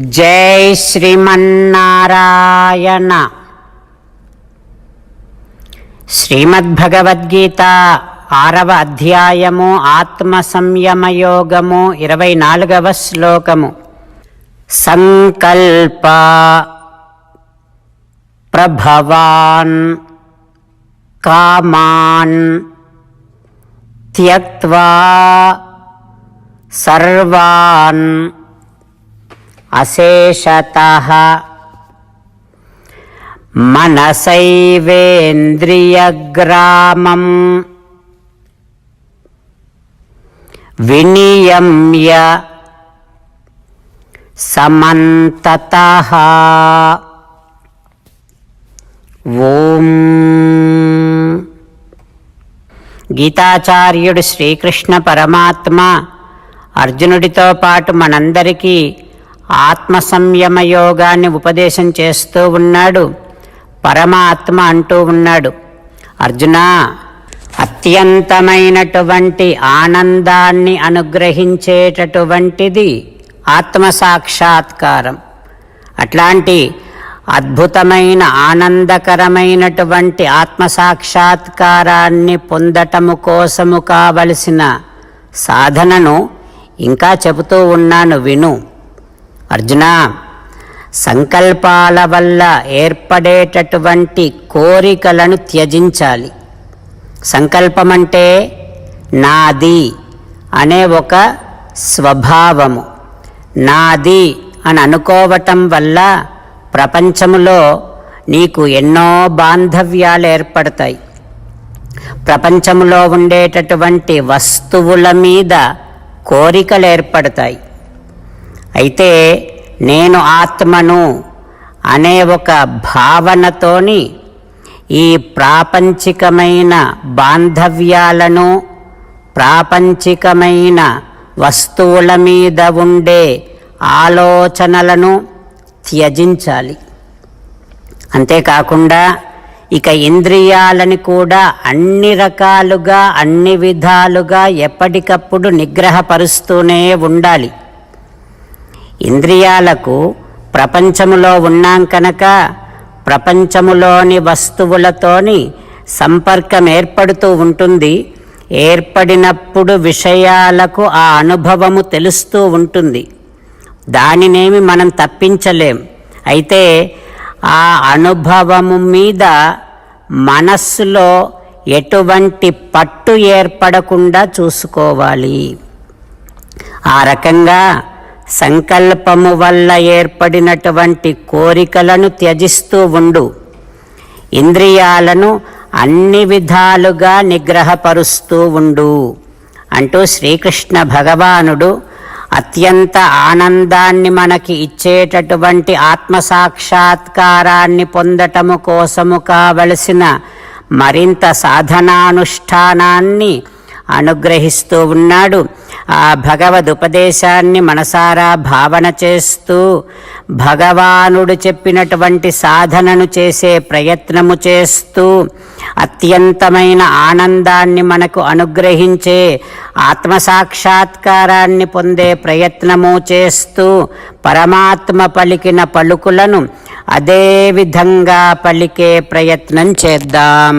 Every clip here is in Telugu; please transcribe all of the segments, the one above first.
జై శ్రీమన్నారాయణ. శ్రీమద్భగవద్గీత ఆరవ అధ్యాయము ఆత్మ సంయమయోగము ఇరవై నాలుగవ శ్లోకము. సంకల్ప ప్రభవాన్ కామాన్ త్యక్వా సర్వాన్ అశేషతః. మనసైవేంద్రియగ్రామం వినియమ్య సమంతతః. ఓం. గీతాచార్యుడు శ్రీకృష్ణ పరమాత్మ అర్జునుడితో పాటు మనందరికీ ఆత్మ సంయమ యోగాన్ని ఉపదేశం చేస్తూ ఉన్నాడు. పరమాత్మ అంటూ ఉన్నాడు. అర్జున అత్యంతమైనటువంటి ఆనందాన్ని అనుగ్రహించేటటువంటిది ఆత్మ సాక్షాత్కారం అట్లాంటి అద్భుతమైన ఆనందకరమైనటువంటి ఆత్మ సాక్షాత్కారాన్ని పొందటము కోసము కావలసిన సాధనను ఇంకా చెబుతూ ఉన్నాను విను. అర్జున సంకల్పాల వల్ల ఏర్పడేటటువంటి కోరికలను త్యజించాలి. సంకల్పం అంటే నాది అనే ఒక స్వభావము. నాది అని అనుకోవటం వల్ల ప్రపంచములో నీకు ఎన్నో బాంధవ్యాలు ఏర్పడతాయి ప్రపంచంలో ఉండేటటువంటి వస్తువుల మీద కోరికలు ఏర్పడతాయి అయితే నేను ఆత్మను అనే ఒక భావనతోని ఈ ప్రాపంచికమైన బాంధవ్యాలను ప్రాపంచికమైన వస్తువుల మీద ఉండే ఆలోచనలను త్యజించాలి. అంతేకాకుండా ఇక ఇంద్రియాలని కూడా అన్ని రకాలుగా అన్ని విధాలుగా ఎప్పటికప్పుడు నిగ్రహపరుస్తూనే ఉండాలి. ఇంద్రియాలకు ప్రపంచములో ఉన్నాం కనుక ప్రపంచములోని వస్తువులతోని సంపర్కం ఏర్పడుతూ ఉంటుంది. ఏర్పడినప్పుడు విషయాలకు ఆ అనుభవము తెలుస్తూ ఉంటుంది. దానినేమి మనం తప్పించలేం. అయితే ఆ అనుభవము మీద మనస్సులో ఎటువంటి పట్టు ఏర్పడకుండా చూసుకోవాలి. ఆ రకంగా సంకల్పము వల్ల ఏర్పడినటువంటి కోరికలను త్యజిస్తూ ఉండు. ఇంద్రియాలను అన్ని విధాలుగా నిగ్రహపరుస్తూ ఉండు. అంటూ శ్రీకృష్ణ భగవానుడు అత్యంత ఆనందాన్ని మనకి ఇచ్చేటటువంటి ఆత్మ సాక్షాత్కారాన్ని పొందటము కోసము కావలసిన మరింత సాధనానుష్ఠానాన్ని అనుగ్రహిస్తూ ఉన్నాడు. ఆ భగవదుపదేశాన్ని మనసారా భావన చేస్తూ భగవానుడు చెప్పినటువంటి సాధనను చేసే ప్రయత్నము చేస్తూ అత్యంతమైన ఆనందాన్ని మనకు అనుగ్రహించే ఆత్మ సాక్షాత్కారాన్ని పొందే ప్రయత్నము చేస్తూ పరమాత్మ పలికిన పలుకులను అదే విధంగా పలికే ప్రయత్నం చేద్దాం.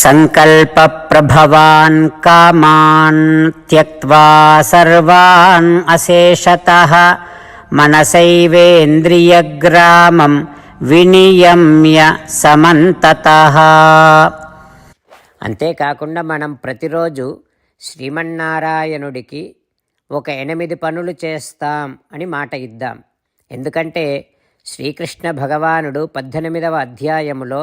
सङ्कल्पप्रभवान् कामान् त्यक्त्वा सर्वान् अशेषतः మనసైవేంద్రియగ్రామం వినియమ్య సమంతత అంతేకాకుండా మనం ప్రతిరోజు శ్రీమన్నారాయణుడికి ఒక ఎనిమిది పనులు చేస్తాం అని మాట ఇద్దాం ఎందుకంటే శ్రీకృష్ణ భగవానుడు పద్దెనిమిదవ అధ్యాయములో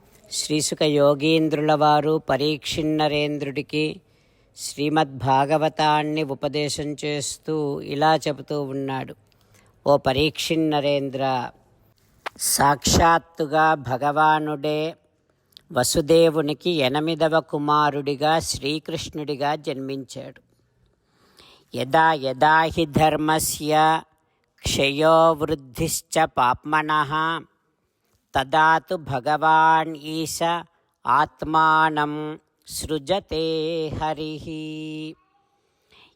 శ్రీసుక యోగీంద్రుల వారు పరీక్షిన్నరేంద్రుడికి శ్రీమద్భాగవతాన్ని ఉపదేశం చేస్తూ ఇలా చెబుతూ ఉన్నాడు. ఓ పరీక్షిన్నరేంద్ర సాక్షాత్తుగా భగవానుడే వసుదేవునికి ఎనిమిదవ కుమారుడిగా శ్రీకృష్ణుడిగా జన్మించాడు. యదా యదా హి ధర్మస్య క్షయోవృద్ధిశ్చ పాప్మన పాప్మనః తదా తు భగవాన్ ఈశ ఆత్మానం సృజతే హరి.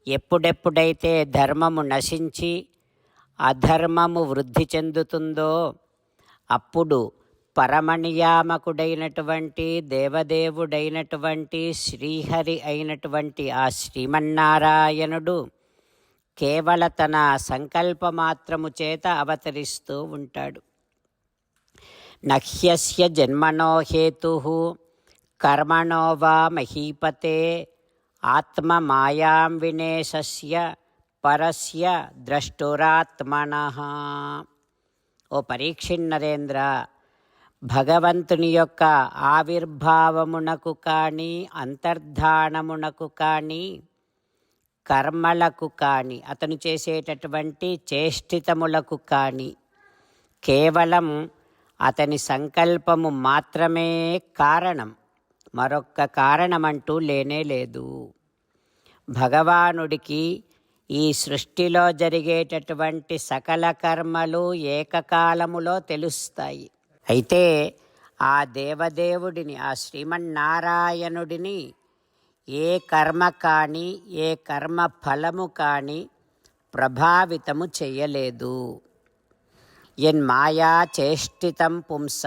ఎప్పుడెప్పుడైతే ధర్మము నశించి అధర్మము వృద్ధి చెందుతుందో అప్పుడు పరమనియామకుడైనటువంటి దేవదేవుడైనటువంటి శ్రీహరి అయినటువంటి ఆ శ్రీమన్నారాయణుడు కేవల తన సంకల్పమాత్రము చేత అవతరిస్తూ ఉంటాడు. నహ్యస్య జన్మనో హేతు కర్మణో వా మహీపతే ఆత్మమాయాం వినేశస్య పరస్య ద్రష్టురాత్మన. ఓ పరీక్షిన్నరేంద్ర భగవంతుని యొక్క ఆవిర్భావమునకు కానీ అంతర్ధానమునకు కానీ కర్మలకు కానీ అతను చేసేటటువంటి చేష్టితములకు కానీ కేవలం అతని సంకల్పము మాత్రమే కారణం. మరొక్క కారణమంటూ లేనే లేదు. భగవానుడికి ఈ సృష్టిలో జరిగేటటువంటి సకల కర్మలు ఏకకాలములో తెలుస్తాయి. అయితే ఆ దేవదేవుడిని ఆ శ్రీమన్నారాయణుడిని ఏ కర్మ కానీ ఏ కర్మ ఫలము కానీ ప్రభావితము చెయ్యలేదు ఎన్మాయా చేష్టితం పుంస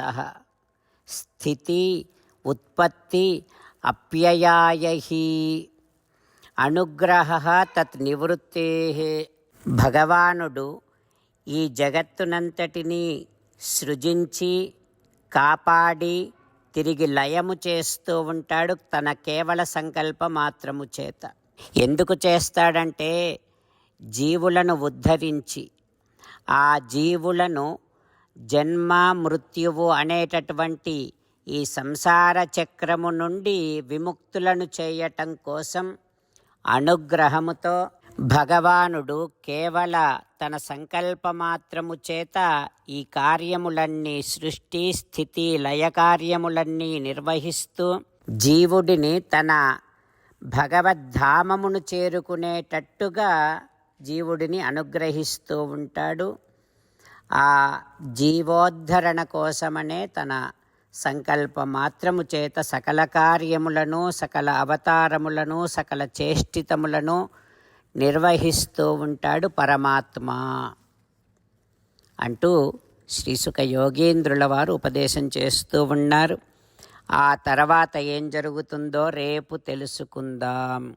స్థితి ఉత్పత్తి అప్యయాయహి అనుగ్రహ తత్ నివృత్తే భగవానుడు ఈ జగత్తునంతటినీ సృజించి కాపాడి తిరిగి లయము చేస్తూ ఉంటాడు తన కేవల సంకల్ప మాత్రము చేత. ఎందుకు చేస్తాడంటే జీవులను ఉద్ధరించి ఆ జీవులను జన్మ మృత్యువు అనేటటువంటి ఈ సంసార చక్రము నుండి విముక్తులను చేయటం కోసం అనుగ్రహముతో భగవానుడు కేవల తన సంకల్పమాత్రము చేత ఈ కార్యములన్నీ సృష్టి స్థితి లయకార్యములన్నీ నిర్వహిస్తూ జీవుడిని తన భగవద్ధామమును చేరుకునేటట్టుగా జీవుడిని అనుగ్రహిస్తూ ఉంటాడు. ఆ జీవోద్ధరణ కోసమనే తన సంకల్ప మాత్రము చేత సకల కార్యములను సకల అవతారములను సకల చేష్టితములను నిర్వహిస్తూ ఉంటాడు పరమాత్మ. అంటూ శ్రీసుఖ యోగేంద్రుల వారు ఉపదేశం చేస్తూ ఉన్నారు. ఆ తర్వాత ఏం జరుగుతుందో రేపు తెలుసుకుందాం.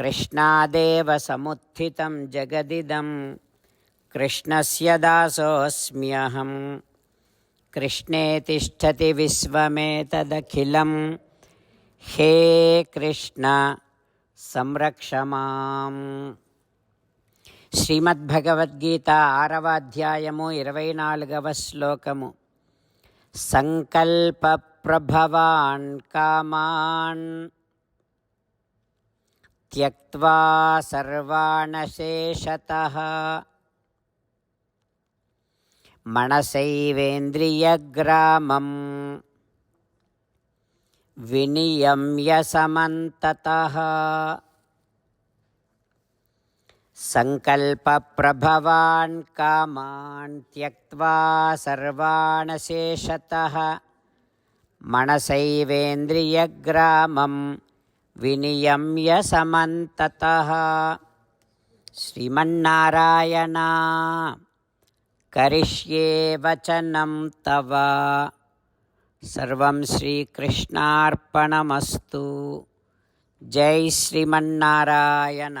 కృష్ణాదేవ సముత్థితం జగదిదం. కృష్ణస్య దాసోऽస్మ్యహం కృష్ణే తిష్టతి విశ్వమేతదఖిలం. హే కృష్ణ సంరక్షమాం శ్రీమద్భగవద్గీత ఆరవ అధ్యాయము ఇరవై నాలుగవ శ్లోకము. సంకల్ప ప్రభవాన్ కామాన్. त्यक्त्वा सर्वाणशेषतः मनसैवेन्द्रियग्रामं विनियम्य समन्ततः सङ्कल्पप्रभवान् कामान् त्यक्त्वा सर्वाणशेषतः मनसैवेन्द्रियग्रामम् వినియమ్య సమంతత శ్రీమన్నారాయణ కరిష్యే వచనం తవ సర్వం శ్రీకృష్ణార్పణమస్తు జై శ్రీమన్నారాయణ